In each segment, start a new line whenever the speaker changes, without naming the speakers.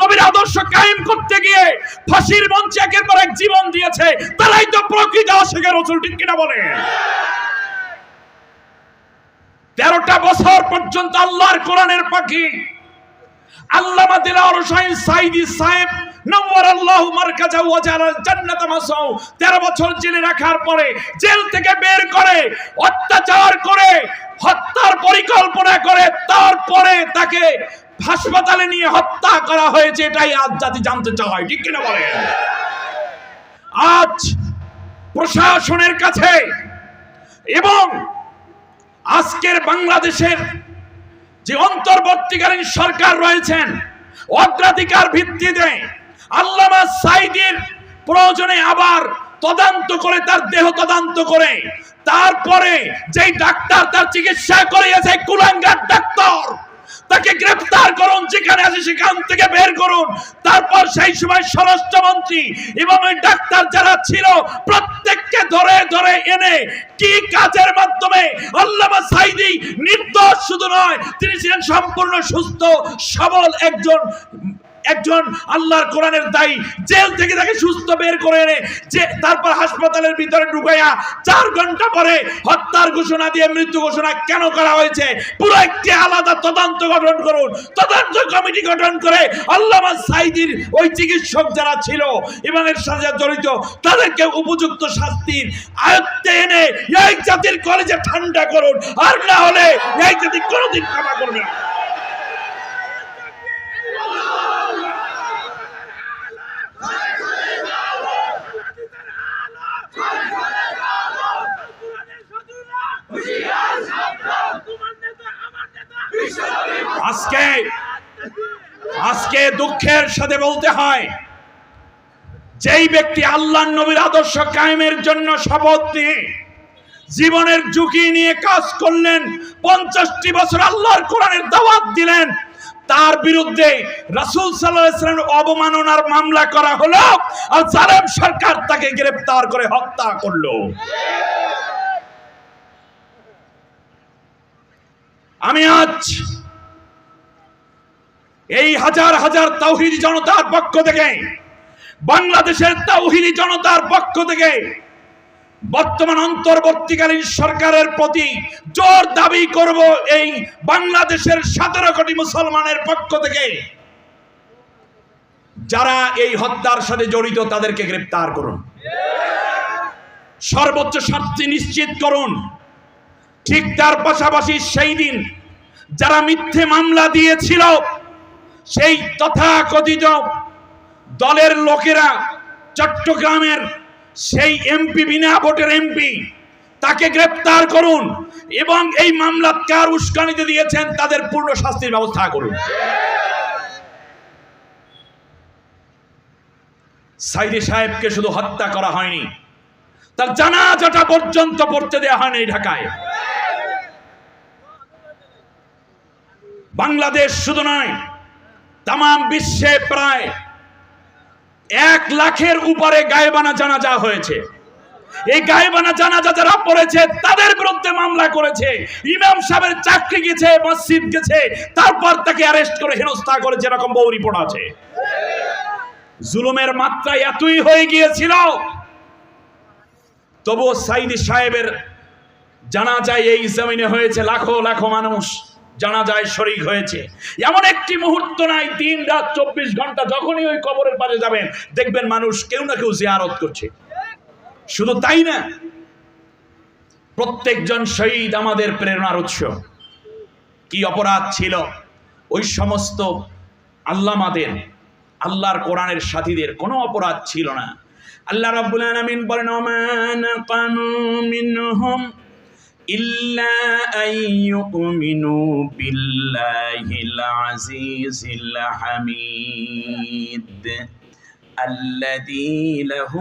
নবীর আদর্শ কায়েম করতে গিয়ে ফাঁসির মঞ্চে একের পর এক জীবন দিয়েছে, তারাই তো প্রকৃত আশেখে রসুল, ঠিক কিনা বলে? তেরোটা বছর পর্যন্ত আল্লাহর কোরআনের পাখি। আল্লামা হোসাইন সাইদি সাহেব নম্বর জান্নাত মাসাও। 13 বছর জেলে রাখার পরে জেল থেকে বের করে, অত্যাচার করে, হত্যার পরিকল্পনা করে, তারপরে তাকে হাসপাতালে নিয়ে হত্যা করা হয়েছে এটাই আজ জাতি জানতে চায়, ঠিক কিনা বলেন? আজ প্রশাসনের কাছে এবং আজকের বাংলাদেশের যে অন্তর্বর্তীকালীন সরকার রয়েছেন, অগ্রাধিকার ভিত্তিতে আল্লামা সাইদির প্রয়োজনে আবার তদন্ত করে, তার দেহ তদন্ত করে, তারপরে যেই ডাক্তার তার চিকিৎসা করিয়েছে, কুলাঙ্গার ডাক্তার তাকে গ্রেফতার করুন, যেখানে আছে সেখান থেকে বের করুন। তারপর সেই সময় স্বরাষ্ট্রমন্ত্রী এবং ওই ডাক্তার যারা ছিল, প্রত্যেককে ধরে ধরে এনে কি কাজের মাধ্যমে আল্লামা সাইদি নির্দোষ শুধু নয়, তিনি ছিলেন সম্পূর্ণ সুস্থ, সবল একজন একজন আল্লাহর কোরআনের দায়ী, জেল থেকে তাকে সুস্থ বের করে এনে, যে তারপর হাসপাতালের ভিতরে ঢুকাইয়া চার ঘণ্টা পরে হত্যার ঘোষণা দিয়ে মৃত্যু ঘোষণা কেন করা হয়েছে? পুরো একটি আলাদা তদন্ত গঠন করুন। তদন্ত কমিটি গঠন করে আল্লামা সাইদির ওই চিকিৎসক যারা ছিল এর সাথে জড়িত, তাদেরকে উপযুক্ত শাস্তির আয়ত্তে এনে এই জাতির কলেজে ঠান্ডা করুন। আর না হলে এই জাতি কোনোদিন ক্ষমা করবে না। আজকে আজকে দুঃখের সাথে বলতে হয়, যেই ব্যক্তি আল্লাহ নবীর আদর্শ কায়েমের জন্য শপথ নিয়ে জীবনের ঝুঁকি নিয়ে কাজ করলেন, পঞ্চাশটি বছর আল্লাহর কোরআনের দাওয়াত দিলেন, তার বিরুদ্ধে রাসূল ওয়াসাল্লামের অবমাননার মামলা করা হলো আর জালেম সরকার তাকে গ্রেফতার করে হত্যা করল। আমি আজ এই হাজার হাজার তাওহিদি জনতার পক্ষ থেকে, বাংলাদেশের তাওহিদি জনতার পক্ষ থেকে, বর্তমান অন্তর্বর্তীকালীন সরকারের প্রতি জোর দাবি করব এই বাংলাদেশের সতেরো কোটি মুসলমানের পক্ষ থেকে। যারা এই হত্যার সাথে জড়িত তাদেরকে গ্রেপ্তার করুন। সর্বোচ্চ শাস্তি নিশ্চিত করুন। ঠিক তার পাশাপাশি সেই দিন যারা মিথ্যে মামলা দিয়েছিল, সেই তথাকথিত দলের লোকেরা চট্টগ্রামের সেই এমপি, বিনা ভোটের এমপি, তাকে গ্রেপ্তার করুন এবং এই মামলা কার উস্কানিতে দিয়েছেন তাদের পূর্ণ শাস্তির ব্যবস্থা করুন। সাইদি সাহেবকে শুধু হত্যা করা হয়নি, তার জানাজাটা পর্যন্ত পড়তে দেওয়া হয়নি ঢাকায়। বাংলাদেশ শুধু নয় তাম বিশ্বে প্রায় এক লাখের উপরে গায়েবানা জানাজা হয়েছে। এই গায়েবানা জানাজা যারা পড়েছে, তাদের বিরুদ্ধে মামলা করেছে। ইমাম সাহেবের চাকরি গেছে, মসজিদ গেছে, তারপর তাকে অ্যারেস্ট করে হেনস্থা করেছে এরকম বহু রিপোর্ট আছে। জুলুমের মাত্রা এতই হয়ে গিয়েছিল, তবুও সাইদি সাহেবের জানা যায় এই জমিনে হয়েছে লাখো লাখো মানুষ। জানা যায় শরিক হয়েছে। এমন একটি মুহূর্ত নাই, দিন রাত চব্বিশ ঘণ্টা যখনই ওই কবরের পাশে যাবেন, দেখবেন মানুষ কেউ না কেউ জিয়ারত করছে। শুধু তাই না, প্রত্যেকজন শহীদ আমাদের প্রেরণার উৎস। কি অপরাধ ছিল? ওই সমস্ত আল্লামাদের, আল্লাহর কোরআনের সাথীদের কোনো অপরাধ ছিল না। আল্লাহ রাব্বুল আলামিন বলেন ইল্লা আইয়ুমিনু বিল্লাহিল আজিজিল হামিদ الذي له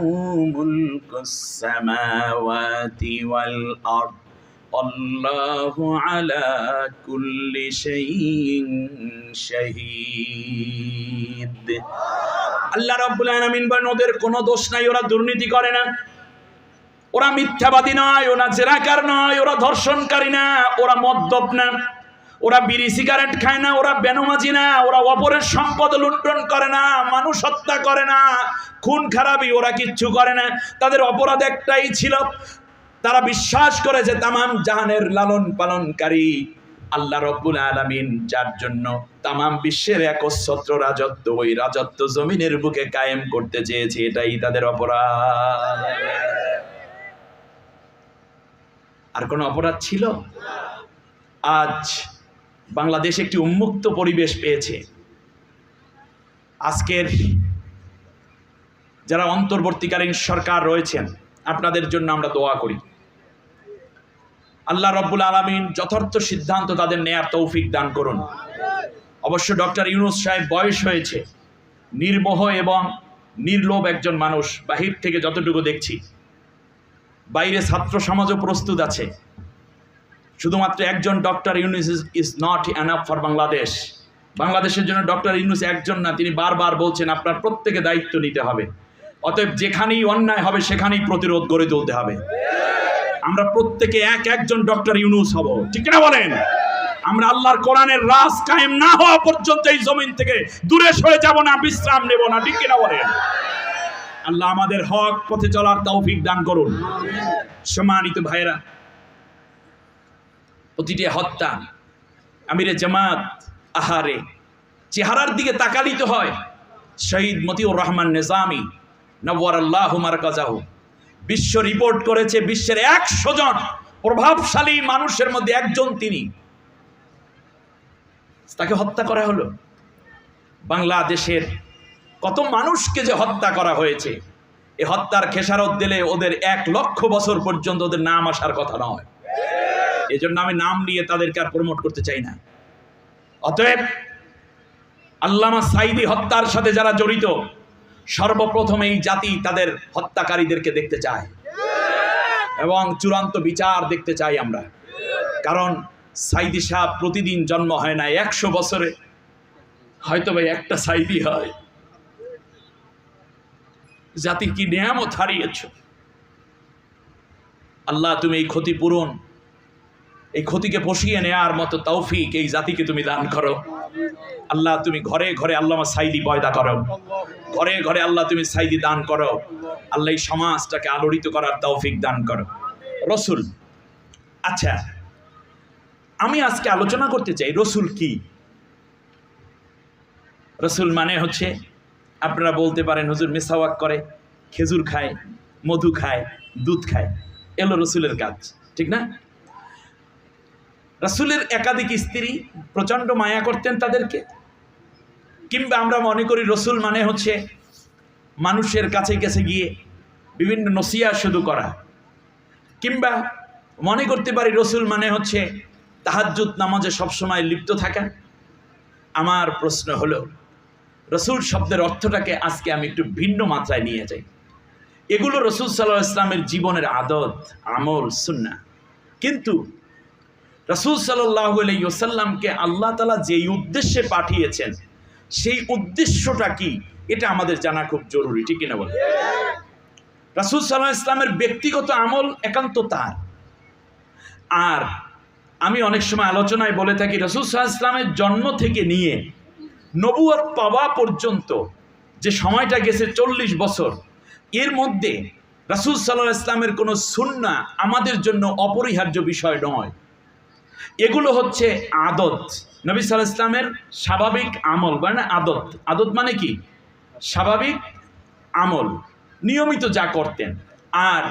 ملك السماوات والأرض والله على كل شيء شهيد আল্লাহ রাব্বুল আলামিন বলেন ওদের কোনো দোষ নাই ওরা দুর্নীতি করে না ওরা মিথ্যাবাদী নয়, ওরা জেরাকার নয়, ওরা ধর্ষণকারী না, ওরা মদ্যপ না। ওরা বিড়ি সিগারেট খায় না, ওরা বেনমাজি না, ওরা অপরের সম্পদ লুণ্ঠন করে না, মানুষ হত্যা করে না, খুন খারাপই ওরা কিচ্ছু করে না। তাদের অপরাধ একটাই ছিল, তারা বিশ্বাস করে যে তামাম জাহানের লালন পালনকারী আল্লাহ রব্বুল আলামিন, যার জন্য তামাম বিশ্বের একচ্ছত্র রাজত্ব ওই রাজত্ব জমিনের বুকে কায়েম করতে চেয়েছে, এটাই তাদের অপরাধ। আর কোনো অপরাধ ছিল? আজ বাংলাদেশ একটি উন্মুক্ত পরিবেশ পেয়েছে। আজকের যারা অন্তর্বর্তীকালীন সরকার রয়েছেন, আপনাদের জন্য আমরা দোয়া করি। আল্লাহ রব্বুল আলমিন যথার্থ সিদ্ধান্ত তাদের নেয়ার তৌফিক দান করুন। অবশ্য ডক্টর ইউনুস সাহেব বয়স হয়েছে, নির্মোহ এবং নির্লোভ একজন মানুষ, বাহির থেকে যতটুকু দেখছি। বাইরে ছাত্র সমাজও প্রস্তুত আছে। শুধুমাত্র একজন doctor Yunus is not enough for Bangladesh বাংলাদেশের জন্য ডক্টর ইউনুস একজন না, তিনি বারবার বলছেন আপনার প্রত্যেকে দায়িত্ব নিতে হবে। অতএব যেখানেই অন্যায় হবে, সেখানেই প্রতিরোধ গড়ে তুলতে হবে। আমরা প্রত্যেকে এক একজন ডক্টর ইউনুস হব। ঠিক না বলেন? আমরা আল্লাহর কোরআনের রাজ কায়েম না হওয়া পর্যন্ত এই জমিন থেকে দূরে সরে যাব না, বিশ্রাম নেব না। ঠিক কিনা বলেন? আল্লাহ আমাদের হক পথে চলার তৌফিক দান করুন। সম্মানিত ভাইরা প্রতিটি হত্যা আমিরে জামাত আহারে চেহারার দিকে তাকালিত হয়। শহীদ মতিউর রহমান নিজামি নবর আল্লাহ মারকাজাহু, বিশ্ব রিপোর্ট করেছে বিশ্বের একশো জন প্রভাবশালী মানুষের মধ্যে একজন তিনি। তাকে হত্যা করা হলো। বাংলাদেশের কত মানুষকে যে হত্যা করা হয়েছে। এ হত্যার খেসারত দিলে ওদের এক লক্ষ বছর পর্যন্ত ওদের নাম আসার কথা নয়। এই জন্য আমি নাম নিয়ে তাদেরকে আর প্রমোট করতে চাই না। অতএব আল্লামা সাইদি হত্যার সাথে যারা জড়িত, সর্বপ্রথম এই জাতি তাদের হত্যাকারীদেরকে দেখতে চায়। এবং চূড়ান্ত বিচার দেখতে চাই আমরা। কারণ সাইদি সাহ প্রতিদিন জন্ম হয় না, একশো বছরে। হয়তো ভাই একটা সাইদি হয়। জাতি কি নিয়ামত হারিয়েছ? আল্লাহ তুমি এই ক্ষতিপূরণ এই ক্ষতিকে পশিয়ে নেয়ার মতো তৌফিক এই জাতিকে তুমি দান করো। আল্লাহ তুমি ঘরে ঘরে আল্লাহ সাইদি পয়দা করো। ঘরে ঘরে আল্লাহ তুমি সাইদি দান করো। আল্লাহ এই সমাজটাকে আলোড়িত করার তৌফিক দান করো। রসুল আচ্ছা আমি আজকে আলোচনা করতে চাই, রসুল কি? রসুল মানে হচ্ছে আপনারা বলতে পারেন, হুজুর মিসাওয়াক করে, খেজুর খায়, মধু খায়, দুধ খায়। এলো রসুলের কাজ, ঠিক না? রাসুলের একাধিক স্ত্রী প্রচণ্ড মায়া করতেন তাদেরকে। কিংবা আমরা মনে করি রসুল মানে হচ্ছে মানুষের কাছে কাছে গিয়ে বিভিন্ন নসিয়া শুধু করা। কিংবা মনে করতে পারি রসুল মানে হচ্ছে তাহাজ্জুদ নামাজে সবসময় লিপ্ত থাকা। আমার প্রশ্ন হলো রসুল শব্দের অর্থটাকে আজকে আমি একটু ভিন্ন মাত্রায় নিয়ে যাই। এগুলো রসুল সাল্লাহ ইসলামের জীবনের আদত, আমল সুন্না কিন্তু রসুল সাল্লাহ আলাইসাল্লামকে আল্লাহ তালা যেই উদ্দেশ্যে পাঠিয়েছেন, সেই উদ্দেশ্যটা কি? এটা আমাদের জানা খুব জরুরি, ঠিক কিনা বলে রাসুল সাল্লাহ ইসলামের ব্যক্তিগত আমল একান্ত তার। আর আমি অনেক সময় আলোচনায় বলে থাকি, রসুল সাল্লাহ ইসলামের জন্ম থেকে নিয়ে নবুয়াত পাওয়া পর্যন্ত যে সময়টা গেছে চল্লিশ বছর, এর মধ্যে রাসুল সাল্লাহ ইসলামের কোনো সুন্না আমাদের জন্য অপরিহার্য বিষয় নয়। এগুলো হচ্ছে আদত। নবী সাল ইসলামের স্বাভাবিক আমল মানে আদত। আদত মানে কি? স্বাভাবিক আমল, নিয়মিত যা করতেন। আর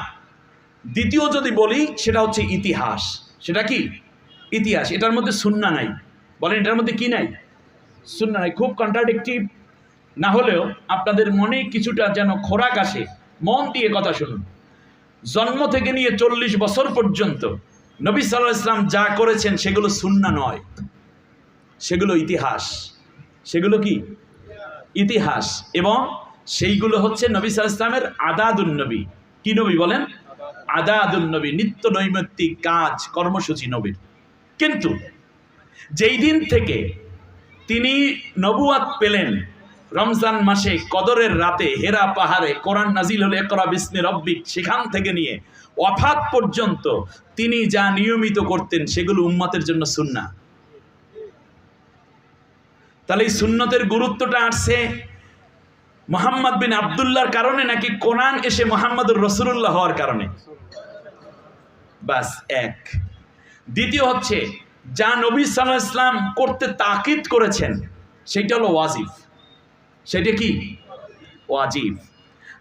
দ্বিতীয় যদি বলি, সেটা হচ্ছে ইতিহাস। সেটা কি? ইতিহাস। এটার মধ্যে সুন্না নাই। বলেন, এটার মধ্যে কি নাই? নাই খুব কন্ট্রাডিকটিভ না হলেও আপনাদের মনে কিছুটা যেন খোরাক আসে মন দিয়ে কথা শুনুন। জন্ম থেকে নিয়ে চল্লিশ বছর পর্যন্ত নবী সাল্লাহ ইসলাম যা করেছেন সেগুলো সুন্না নয়। সেগুলো ইতিহাস। সেগুলো কি? ইতিহাস। এবং সেইগুলো হচ্ছে নবী সাল্লাহ ইসলামের আদাদুল নবী। কি নবী বলেন? আদাদুল নবী, নিত্য নৈমিত্তিক কাজ, কর্মসূচি নবীর। কিন্তু যেই দিন থেকে তিনি নবুয়াত পেলেন। রমজান মাসে, কদরের রাতে, হেরা পাহাড়ে, কোরআন নাজিল হলে একরা বিস্মি রব্বিক, সেখান থেকে নিয়ে ওয়াফাত পর্যন্ত তিনি যা নিয়মিত করতেন, সেগুলো উম্মাতের জন্য সুন্না তাহলে এই সুন্নতের গুরুত্বটা আসছে মোহাম্মদ বিন আবদুল্লার কারণে নাকি কোরআন এসে মোহাম্মদুর রসুল্লাহ হওয়ার কারণে? বাস এক। দ্বিতীয় হচ্ছে যা নবী সাল্লাহ ইসলাম করতে তাকিদ করেছেন সেটা হলো ওয়াজিব। সেটা কি? ওয়াজিব।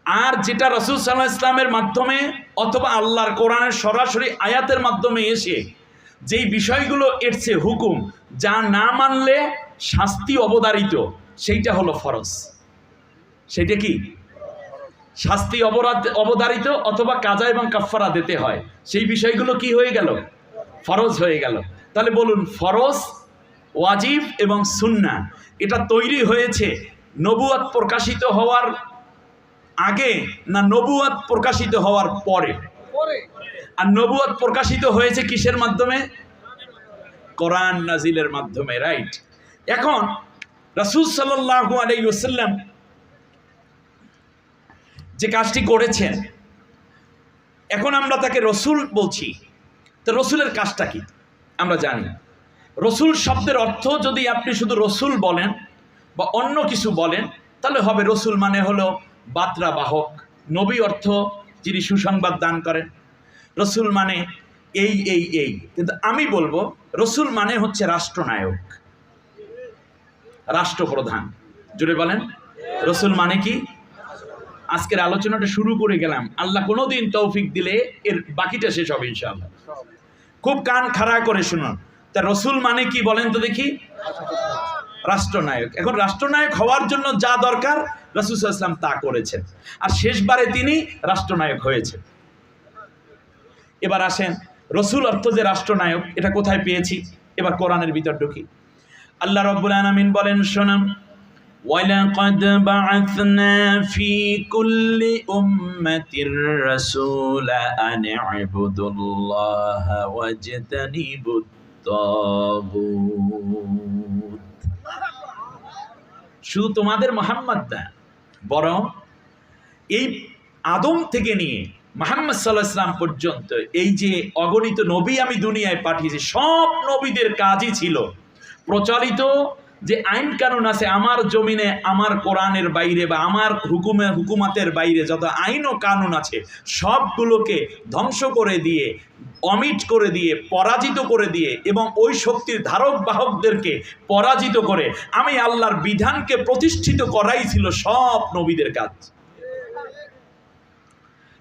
আর যেটা রসুল সাল্লাহ ইসলামের মাধ্যমে অথবা আল্লাহর কোরআনের সরাসরি আয়াতের মাধ্যমে এসে যেই বিষয়গুলো এসছে হুকুম, যা না মানলে শাস্তি অবদারিত সেইটা হলো ফরজ। সেটা কি? শাস্তি অবরাধ অবদারিত অথবা কাজা এবং কাফফারা দিতে হয়। সেই বিষয়গুলো কি হয়ে গেল? ফরজ হয়ে গেল। তাহলে বলুন ফরজ ওয়াজিব এবং সুন্না এটা তৈরি হয়েছে নবুয়াত প্রকাশিত হওয়ার আগে না নবুয়াত প্রকাশিত হওয়ার পরে। আর নবুয়াত প্রকাশিত হয়েছে কিসের মাধ্যমে? কোরআন নাজিলের মাধ্যমে রাইট? এখন রাসূল সাল্লাল্লাহু আলাইহি ওয়াসাল্লাম যে কাজটি করেছেন এখন আমরা তাকে রসুল বলছি। তো রসুলের কাজটা কি? আমরা জানি। রসুল শব্দের অর্থ যদি আপনি শুধু রসুল বলেন বা অন্য কিছু বলেন, তাহলে হবে রসুল মানে হলো বাত্রা বাহক নবী অর্থ যিনি সুসংবাদ দান করেন। রসুল মানে এই এই এই। কিন্তু আমি বলব, রসুল মানে হচ্ছে রাষ্ট্রনায়ক, রাষ্ট্রপ্রধান। জুড়ে বলেন, রসুল মানে কি? আজকের আলোচনাটা শুরু করে গেলাম। আল্লাহ কোনোদিন তৌফিক দিলে এর বাকিটা শেষ হবে ইনশাআল্লাহ। খুব কান খাড়া করে শুনুন। তা রসুল মানে কি বলেন তো দেখি? রাষ্ট্রনায়ক। এখন রাষ্ট্রনায়ক হওয়ার জন্য যা দরকার, রসুল ইসলাম তা করেছেন। আর শেষবারে তিনি রাষ্ট্রনায়ক হয়েছেন। এবার আসেন, রসুল অর্থ যে রাষ্ট্রনায়ক, এটা কোথায় পেয়েছি? এবার কোরআনের ভিতর ঢুকি। আল্লাহ রব্বুল আলমিন বলেন শোনাম ولقد بعثنا في كل أمة رسولا أن اعبدوا الله واجتنبوا الطاغوت শুধু তোমাদের মোহাম্মদ না বরং এই আদম থেকে নিয়ে মোহাম্মদ সাল্লাহ ইসলাম পর্যন্ত এই যে অগণিত নবী আমি দুনিয়ায় পাঠিয়েছি সব নবীদের কাজই ছিল প্রচলিত যে আইন কানুন আছে, আমার জমিনে, আমার কোরআনের বাইরে বা আমার হুকুমে, হুকুমাতের বাইরে যত আইন ও কানুন আছে, সবগুলোকে ধ্বংস করে দিয়ে, অমিট করে দিয়ে, পরাজিত করে দিয়ে এবং ওই শক্তির ধারক বাহকদেরকে পরাজিত করে, আমি আল্লাহর বিধানকে প্রতিষ্ঠিত করাই ছিল সব নবীদের কাজ।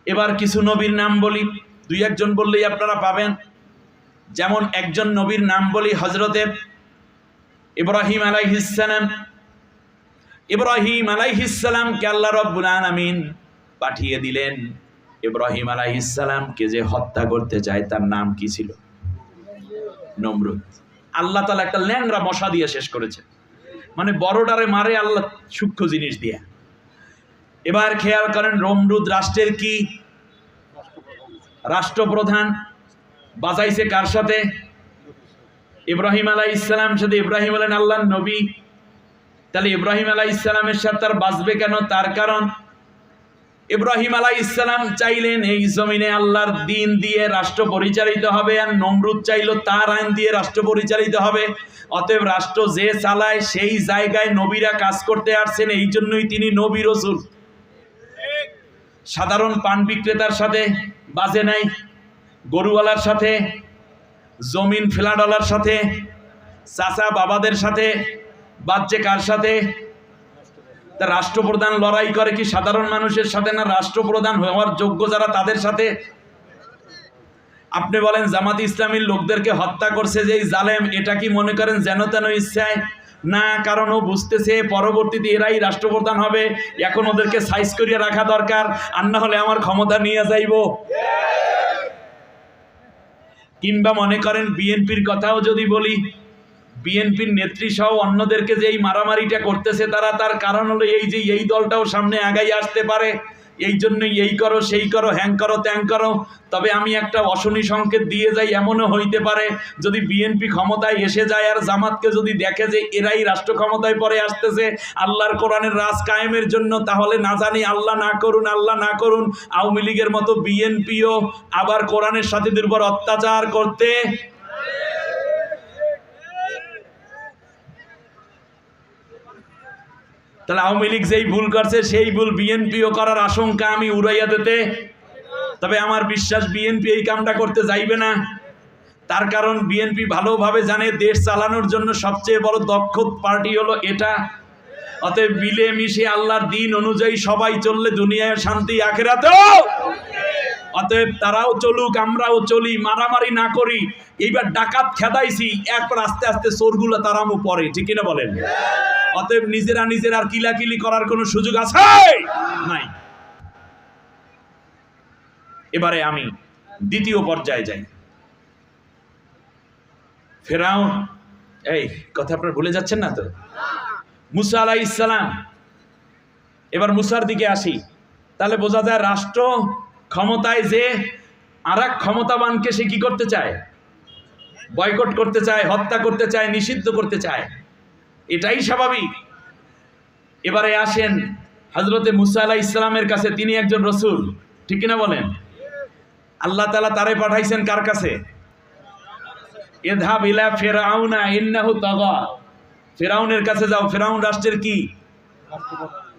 এবার কিছু নবীর নাম বলি, দুই একজন বললেই আপনারা পাবেন। যেমন একজন নবীর নাম বলি হজরতে ইব্রাহিম আলাইহিসালাম ইব্রাহিম আলাইহিসালামকে আল্লাহ রব্বুল আলামিন পাঠিয়ে দিলেন। ইব্রাহিম আলাইহিসালামকে যে হত্যা করতে চায়, তার নাম কি ছিল? নমরুদ। আল্লাহ তালা একটা ল্যাংরা মশা দিয়ে শেষ করেছে। মানে বড়টারে মারে আল্লাহ সূক্ষ্ম জিনিস দিয়ে। এবার খেয়াল করেন রমরুদ রাষ্ট্রের কি? রাষ্ট্রপ্রধান। বাজাইছে কার সাথে? ইব্রাহিম আলাই ইসলাম সাথে ইব্রাহিম আলেন আল্লাহ নবী। তাহলে ইব্রাহিম আলাই ইসলামের সাথে তার বাঁচবে কেন? তার কারণ, ইব্রাহিম আলাই ইসলাম চাইলেন এই জমিনে আল্লাহর দিন দিয়ে রাষ্ট্র পরিচালিত হবে আর নমরুদ চাইল তার আইন দিয়ে রাষ্ট্র পরিচালিত হবে। অতএব রাষ্ট্র যে চালায় সেই জায়গায় নবীরা কাজ করতে আসছেন, এই জন্যই তিনি নবী রসুল। সাধারণ পান বিক্রেতার সাথে, বাজে নাই। গরুওয়ালার সাথে জমিন ফ্ল্যাটওয়ালার সাথে, চাচা বাবাদের সাথে, বাচ্চে কার সাথে? তা রাষ্ট্রপ্রধান লড়াই করে কি সাধারণ মানুষের সাথে না রাষ্ট্রপ্রধান হওয়ার যোগ্য যারা তাদের সাথে? আপনি বলেন, জামাত ইসলামীর লোকদেরকে হত্যা করছে যে জালেম, এটা কি মনে করেন যেন তেন ইচ্ছায়? না, কারণ ও বুঝতেছে পরবর্তীতে এরাই রাষ্ট্রপ্রধান হবে, এখন ওদেরকে সাইজ করিয়ে রাখা দরকার, আর না হলে আমার ক্ষমতা নিয়ে যাইব। কিংবা মনে করেন বিএনপির কথাও যদি বলি, বিএনপির নেত্রী সহ অন্যদেরকে যে এই মারামারিটা করতেছে তারা তার কারণ হলো এই যে এই দলটাও সামনে আগাই আসতে পারে। এই জন্যই এই করো, সেই করো, হ্যাং করো, ত্যাং করো। তবে আমি একটা অশনি সংকেত দিয়ে যাই, এমনও হইতে পারে, যদি বিএনপি ক্ষমতায় এসে যায় আর জামাতকে যদি দেখে যে এরাই রাষ্ট্র ক্ষমতায় পরে আসতেছে, আল্লাহর কোরআনের রাজ কায়েমের জন্য, তাহলে না জানি আল্লাহ না করুন, আল্লাহ না করুন, আওয়ামী লীগের মতো বিএনপিও আবার কোরআনের সাথীদের উপর অত্যাচার করতে তাহলে আওয়ামী লীগ যেই ভুল করছে, সেই ভুল বিএনপিও করার আশঙ্কা আমি উড়াইয়া দিতে। তবে আমার বিশ্বাস, বিএনপি এই কামটা করতে যাইবে না। তার কারণ বিএনপি ভালোভাবে জানে, দেশ চালানোর জন্য সবচেয়ে বড় দক্ষ পার্টি হলো এটা। অতএব মিলে মিশে আল্লাহর দিন অনুযায়ী সবাই চললে দুনিয়ায় শান্তি, আখেরাতেও অতএব তারাও চলুক, আমরাও চলি, মারামারি না করি। এইবার ডাকাত খেদাইছি এরপর আস্তে আস্তে চোরগুলো তারামও পরে ঠিক কিনা বলেন? অতএব নিজেরা নিজের আর কিলাকিলি করার কোনো সুযোগ আছে? নাই। এবারে আমি দ্বিতীয় পর্যায়ে যাই। ফেরাও এই, কথা আপনার ভুলে যাচ্ছেন না তো? মুসা আলাই ইসলাম এবার মুসার দিকে আসি। তাহলে বোঝা যায় রাষ্ট্র ক্ষমতায় যে আর ক্ষমতাবানকে সে কি করতে চায়? বয়কট করতে চায়, হত্যা করতে চায়, নিষিদ্ধ করতে চায়। এটাই স্বাভাবিক। এবারে আসেন হজরতে মুসা আলাহ ইসলামের কাছে, তিনি একজন রসুল, ঠিক কিনা বলেন? আল্লাহ তালা তারে পাঠাইছেন কার কাছে? এধাব ইলা ফেরাউনা ইন্নাহু তাগা। ফেরাউনের কাছে যাও। ফেরাউন রাষ্ট্রের কি?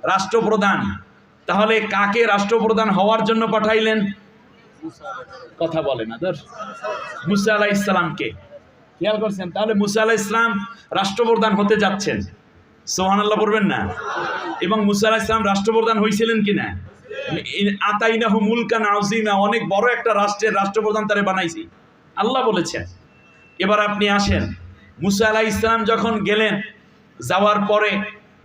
রাষ্ট্রপ্রধান। তাহলে কাকে রাষ্ট্রপ্রধান হওয়ার জন্য পাঠাইলেন? কথা বলে না, ধর। মুসা আলাহ ইসলামকে খেয়াল করছেন? তাহলে মুসা আলাহ ইসলাম রাষ্ট্রপ্রধান হতে যাচ্ছেন। সোহান আল্লাহ পড়বেন না? এবং মুসা আলাহ ইসলাম রাষ্ট্রপ্রধান হয়েছিলেন কিনা? আতাইনাহু মুলকান আউজিমা অনেক বড় একটা রাষ্ট্রের রাষ্ট্রপ্রধান তারে বানাইছি। আল্লাহ বলেছেন। এবার আপনি আসেন। মুসা আলাহ ইসলাম যখন গেলেন, যাওয়ার পরে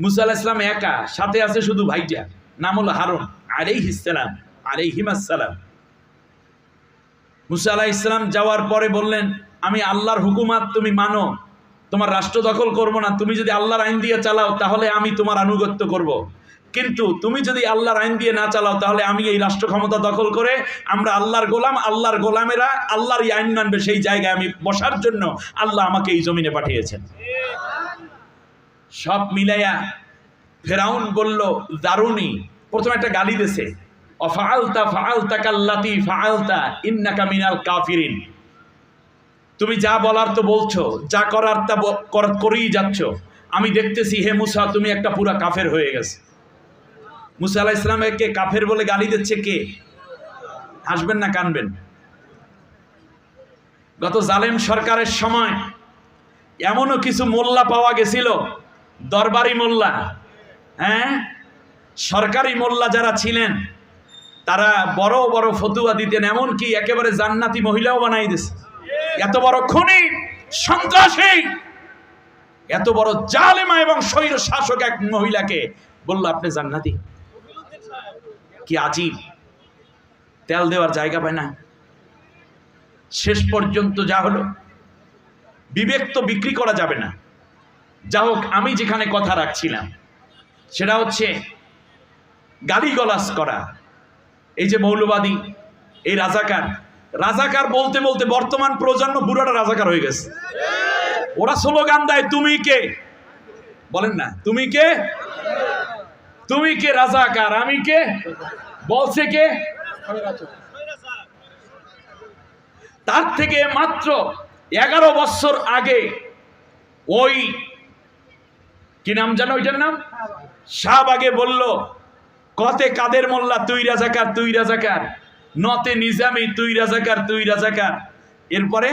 মুসা আলাহ ইসলাম একা, সাথে আছে শুধু ভাইটা। নাম হলো হারুন আরেই ইসলাম আরেই হিমাসালাম মুসা আলাহ ইসলাম যাওয়ার পরে বললেন, আমি আল্লাহর হুকুমাত তুমি মানো, তোমার রাষ্ট্র দখল করব না, তুমি যদি আল্লাহর আইন দিয়ে চালাও, তাহলে আমি তোমার আনুগত্য করব। কিন্তু তুমি যদি আল্লাহর আইন দিয়ে না চালাও, তাহলে আমি এই রাষ্ট্র ক্ষমতা দখল করে আমরা আল্লাহর গোলাম, আল্লাহর গোলামেরা আল্লাহর আইন মানবে, সেই জায়গায় আমি বসার জন্য আল্লাহ আমাকে এই জমিনে পাঠিয়েছেন সব মিলাইয়া ফেরাউন বলল, দারুণী, প্রথমে একটা গালি দিছে অফালতা ফালতা কাল্লাতি ফালতা ইন্নাকা মিনাল কাফিরিন। তুমি যা বলার তো বলছো, যা করার তা কর- করেই যাচ্ছ। আমি দেখতেছি, হে মুসা, তুমি একটা পুরা কাফের হয়ে গেছে। মুসা আলাহ ইসলামকে কাফের বলে গালি দিচ্ছে কে? হাসবেন না কানবেন। গত জালেম সরকারের সময় এমনও কিছু মোল্লা পাওয়া গেছিল, দরবারি মোল্লা হ্যাঁ? সরকারি মোল্লা যারা ছিলেন, তারা বড় বড় ফতুয়া দিতেন, এমনকি একেবারে জান্নাতি মহিলাও বানাই দিছে। এত বড় খুনি, সন্ত্রাসী, এত বড় জালেমা এবং স্বৈর শাসক এক মহিলাকে বলল, আপনি জান্নাতি? কি আজীব? তেল দেওয়ার জায়গা পায় না। শেষ পর্যন্ত যা হলো, বিবেক তো বিক্রি করা যাবে না। যা হোক আমি যেখানে কথা রাখছিলাম সেটা হচ্ছে গালিগলাস করা। এই যে মৌলবাদী, এই রাজাকার। রাজাকার বলতে বলতে বর্তমান প্রজন্ম বুড়াটা রাজাকার হয়ে গেছে। ওরা স্লোগান দেয়, তুমি কে? বলেন না, তুমি কে? তুমি কে রাজাকার? আমি কে? বলছে কে? তার থেকে মাত্র এগারো বছর আগে ওই, কি নাম জানো ওইটার নাম? শাহবাগে বলল, কতে কাদের মোল্লা? তুই রাজাকার তুই রাজাকার নতে নিজামি তুই রাজাকার তুই রাজাকার এরপরে,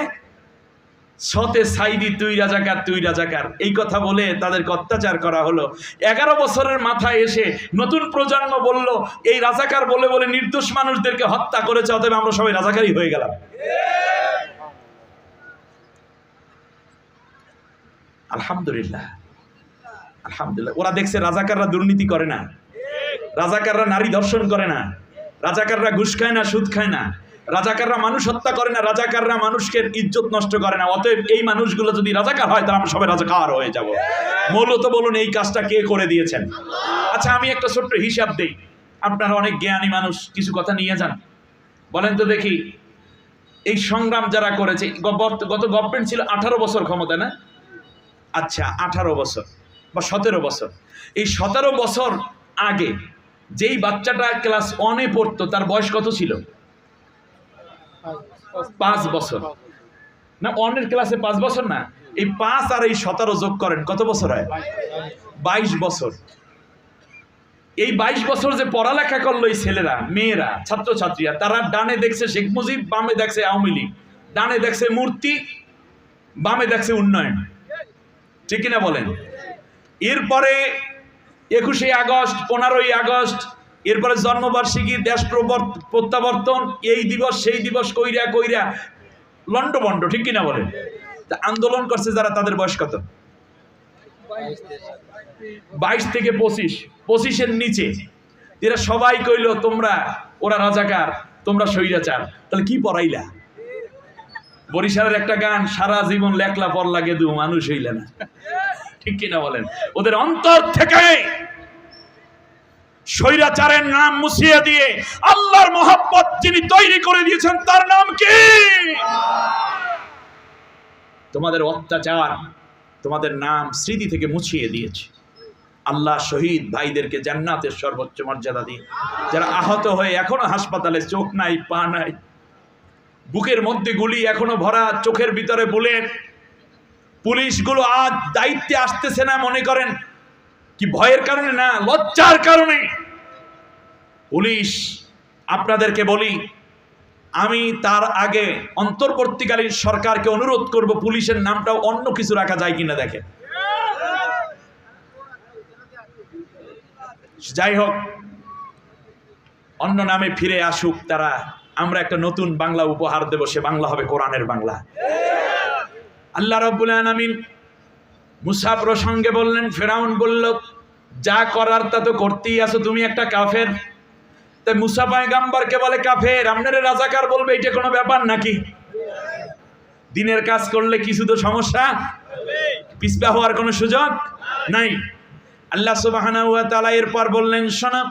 সতে সাইদি তুই রাজাকার তুই রাজাকার এই কথা বলে তাদেরকে অত্যাচার করা হলো। এগারো বছরের মাথায় এসে নতুন প্রজন্ম বলল, এই রাজাকার বলে বলে নির্দোষ মানুষদেরকে হত্যা করেছে, অতএব আমরা সবাই রাজাকারই হয়ে গেলাম। আলহামদুলিল্লাহ। আলহামদুলিল্লাহ। ওরা দেখছে রাজাকাররা দুর্নীতি করে না। রাজাকাররা নারী ধর্ষণ করে না। রাজাকাররা ঘুষ খায় না, সুদ খায় না। রাজাকাররা মানুষ হত্যা করে না, রাজাকাররা মানুষকে ইজ্জত নষ্ট করে না। অতএব এই মানুষগুলো যদি রাজাকার হয়, তাহলে আমরা সবাই রাজাকার হয়ে যাব। মূলত বলুন, এই কাজটা কে করে দিয়েছেন? আচ্ছা আমি একটা ছোট্ট হিসাব দেই। আপনারা অনেক জ্ঞানী মানুষ, কিছু কথা নিয়ে যান। বলেন তো দেখি, এই সংগ্রাম যারা করেছে গত- গভর্নমেন্ট ছিল আঠারো বছর ক্ষমতা, না? আচ্ছা আঠারো বছর। বা সতেরো বছর। এই সতেরো বছর আগে যেই বাচ্চাটা ক্লাস ওয়ানে পড়তো, তার বয়স কত ছিল? পাঁচ বছর। না ওয়ানের ক্লাসে পাঁচ বছর না। এই পাঁচ আর এই সতেরো যোগ করেন, কত বছর হয়? বাইশ বছর। এই বাইশ বছর যে পড়ালেখা করল এই ছেলেরা, মেয়েরা, ছাত্রছাত্রীরা, তারা ডানে দেখছে শেখ মুজিব, বামে দেখছে আওয়ামী লীগ। ডানে দেখছে মূর্তি, বামে দেখছে উন্নয়ন। ঠিক কিনা বলেন? এরপরে একুশে আগস্ট, পনেরোই আগস্ট, এরপরে জন্মবার্ষিকী, দেশ প্রত্যাবর্তন, এই দিবস, সেই দিবস কইরা কইরা লন্ডভন্ড ঠিক কিনা বলেন? তা আন্দোলন করছে যারা, তাদের বয়স কত? বাইশ থেকে পঁচিশ, পঁচিশের নিচে। এরা সবাই কইল, তোমরা, ওরা রাজাকার, তোমরা স্বৈরাচার। তাহলে কি পড়াইলা? বরিশালের একটা গান, সারা জীবন লেখলা পর লাগে দু, মানুষ হইলে না। ঠিক কিনা বলেন? ওদের অন্তর থেকে স্বৈরাচারের নাম মুছিয়ে দিয়ে আল্লাহর মোহাব্বত যিনি তৈরি করে দিয়েছেন, তার নাম কি? তোমাদের অত্যাচার তোমাদের নাম স্মৃতি থেকে মুছিয়ে দিয়েছে। আল্লাহ শহীদ ভাইদেরকে জান্নাতের সর্বোচ্চ মর্যাদা দিয়ে যারা আহত হয়ে এখনও হাসপাতালে চোখ নাই, পা নাই, বুকের মধ্যে গুলি এখনও ভরা, চোখের ভিতরে বুলেট পুলিশগুলো আজ দায়িত্বে আসতেছে না মনে করেন। কি ভয়ের কারণে না, লজ্জার কারণে? পুলিশ, আপনাদেরকে বলি, আমি তার আগে অন্তর্বর্তীকালীন সরকারকে অনুরোধ করব পুলিশের নামটাও অন্য কিছু রাখা যায় কিনা দেখে যাই হোক, অন্য নামে ফিরে আসুক তারা। আমরা একটা নতুন বাংলা উপহার দেব, সে বাংলা হবে কোরআনের বাংলা। আল্লাহ রব্বুল আলামিন মুসা প্রসঙ্গে বললেন, ফেরাউন বলল, যা করার তা তো করতেই আছো, তুমি একটা কাফের? তাই মুসা পায়গাম্বারকে বলে, কাফের, আপনারে রাজাকার বলবে, এটা কোনো ব্যাপার নাকি? দিনের কাজ করলে কিছু তো সমস্যা? পিছপা হওয়ার কোনো সুযোগ নাই? আল্লাহ তাআলা এরপর বললেন, শোনা